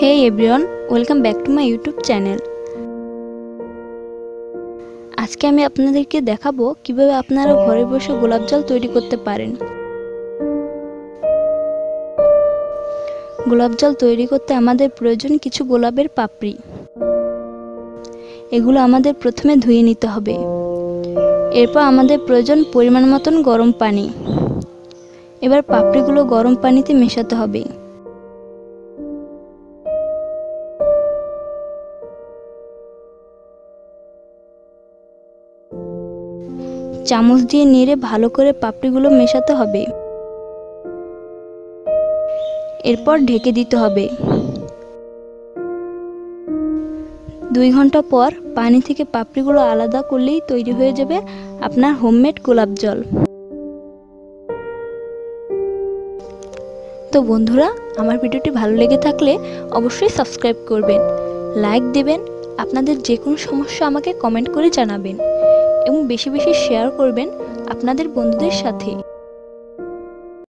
Hey everyone welcome back to my YouTube channel আজকে আমি আপনাদেরকে দেখাবো কীভাবে আপনারা ঘরে বসে গোলাপ জল তৈরি করতে পারেন। গোলাপ জল তৈরি করতে আমাদের প্রয়োজন কিছু গোলাপের পাপড়ি। এগুলো আমাদের প্রথমে ধুয়ে নিতে হবে। এরপর আমাদের প্রয়োজন পরিমাণ মতন গরম পানি। এবার পাপড়িগুলো গরম পানিতে মেশাতে হবে। চামচ দিয়ে নেড়ে ভালো করে পাপড়িগুলো মেশাতে হবে। এরপর ঢেকে দিতে হবে। দুই ঘণ্টা পর পানি থেকে পাপড়িগুলো আলাদা করলেই তৈরি হয়ে যাবে আপনার হোমমেড গোলাপ জল। তো বন্ধুরা, আমার ভিডিওটি ভালো লেগে থাকলে অবশ্যই সাবস্ক্রাইব করবেন, লাইক দেবেন, আপনাদের যে কোনো সমস্যা আমাকে কমেন্ট করে জানাবেন। এবং বেশি বেশি শেয়ার করবেন আপনাদের বন্ধুদের সাথে।